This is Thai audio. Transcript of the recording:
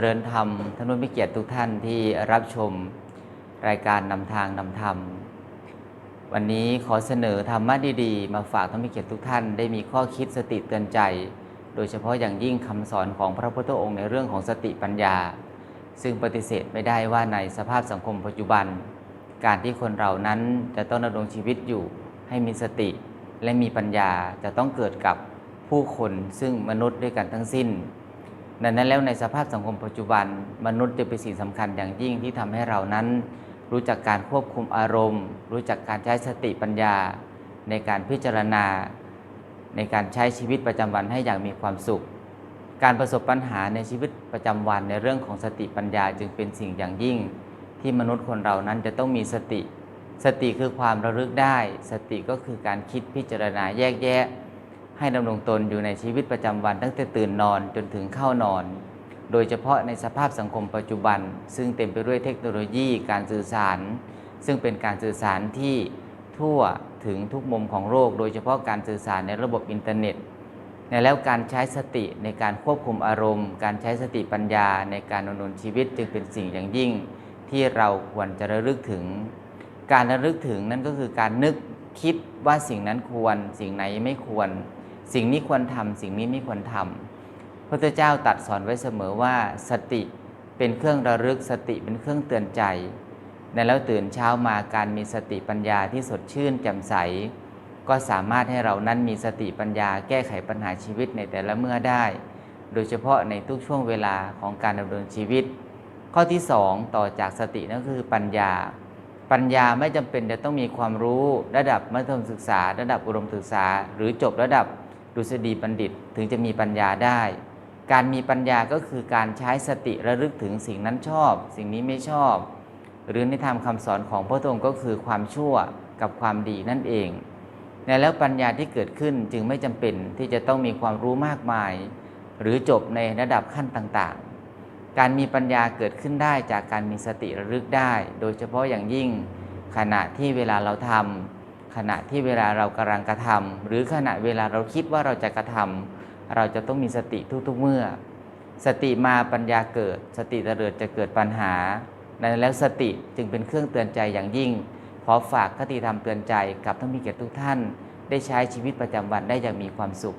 เริญธรรมท่านผู้มีเกียรติทุกท่านที่รับชมรายการนำทางนำธรรม วันนี้ขอเสนอธรรมะดีๆ มาฝากท่านผู้มีเกียรติทุกท่านได้มีข้อคิดสติเตือนใจ โดยเฉพาะอย่างยิ่งคำสอนของพระพุทธองค์ในเรื่องของสติปัญญา ซึ่งปฏิเสธไม่ได้ว่าในสภาพสังคมปัจจุบัน การที่คนเรานั้นจะต้องดำรงชีวิตอยู่ ให้มีสติและมีปัญญาจะต้องเกิดกับผู้คนซึ่งมนุษย์ด้วยกันทั้งสิ้น ดังนั้นแล้วในสภาพสังคมปัจจุบัน มนุษย์จะเป็นสิ่งสำคัญอย่างยิ่งที่ทำให้เรานั้น รู้จักการควบคุมอารมณ์ รู้จักการใช้สติปัญญา ในการพิจารณา ในการใช้ชีวิตประจำวันให้อย่างมีความสุข การประสบปัญหาในชีวิตประจำวันในเรื่องของสติปัญญาจึงเป็นสิ่งอย่างยิ่ง ที่มนุษย์คนเรานั้นจะต้องมีสติ สติคือความระลึกได้ สติก็คือการคิดพิจารณาแยกแยะ ให้ดำรงตนอยู่ในชีวิตประจำวันตั้งแต่ตื่นนอนจนถึงเข้านอน โดยเฉพาะในสภาพสังคมปัจจุบัน ซึ่งเต็มไปด้วยเทคโนโลยีการสื่อสาร ซึ่งเป็นการสื่อสารที่ทั่วถึงทุกมุมของโลกโดยเฉพาะการสื่อสารในระบบอินเทอร์เน็ตในแล้วการใช้สติในการควบคุมอารมณ์ การใช้สติปัญญาในการดำเนินชีวิตจึงเป็นสิ่งอย่างยิ่ง ที่เราควรจะระลึกถึง การระลึกถึงนั่นก็คือการนึกคิดว่าสิ่งนั้นควร สิ่งไหนไม่ควร สิ่งนี้ควรทำสิ่งนี้ไม่ควรทำพระเจ้าตรัดสอนไว้เสมอว่าสติเป็นเครื่องระลึกสติเป็นเครื่องเตือนใจในแล้วตื่นเช้ามาการมีสติปัญญาที่สดชื่นแจ่มใส ก็สามารถให้เรานั้นมีสติปัญญาแก้ไขปัญหาชีวิตในแต่ละเมื่อได้ โดยเฉพาะในทุกช่วงเวลาของการดำเนินชีวิต ข้อที่สองต่อจากสตินั่นคือปัญญา ปัญญาไม่จำเป็นจะต้องมีความรู้ระดับมัธยมศึกษา ระดับอุดมศึกษา หรือจบระดับ ดุษฎีบัณฑิตถึงจะมีปัญญาได้ การมีปัญญาก็คือการใช้สติระลึกถึงสิ่งนั้นชอบ สิ่งนี้ไม่ชอบ หรือในธรรมคำสอนของพระองค์ก็คือความชั่วกับความดีนั่นเองในแล้วปัญญาที่เกิดขึ้นจึงไม่จำเป็นที่จะต้องมีความรู้มากมาย หรือจบในระดับขั้นต่างๆ การมีปัญญาเกิดขึ้นได้จากการมีสติระลึกได้ โดยเฉพาะอย่างยิ่งขณะที่เวลาเราทำ ขณะที่เวลาเรากำลังกระทำหรือขณะเวลาเราคิดว่าเราจะกระทำเราจะต้องมีสติทุกๆเมื่อ สติมาปัญญาเกิด สติเตริดจะเกิดปัญหาดังนั้นแล้วสติจึงเป็นเครื่องเตือนใจอย่างยิ่ง ขอฝากคติธรรมเตือนใจกับท่านมีเกียรติทุกท่าน ได้ใช้ชีวิตประจำวันได้อย่างมีความสุข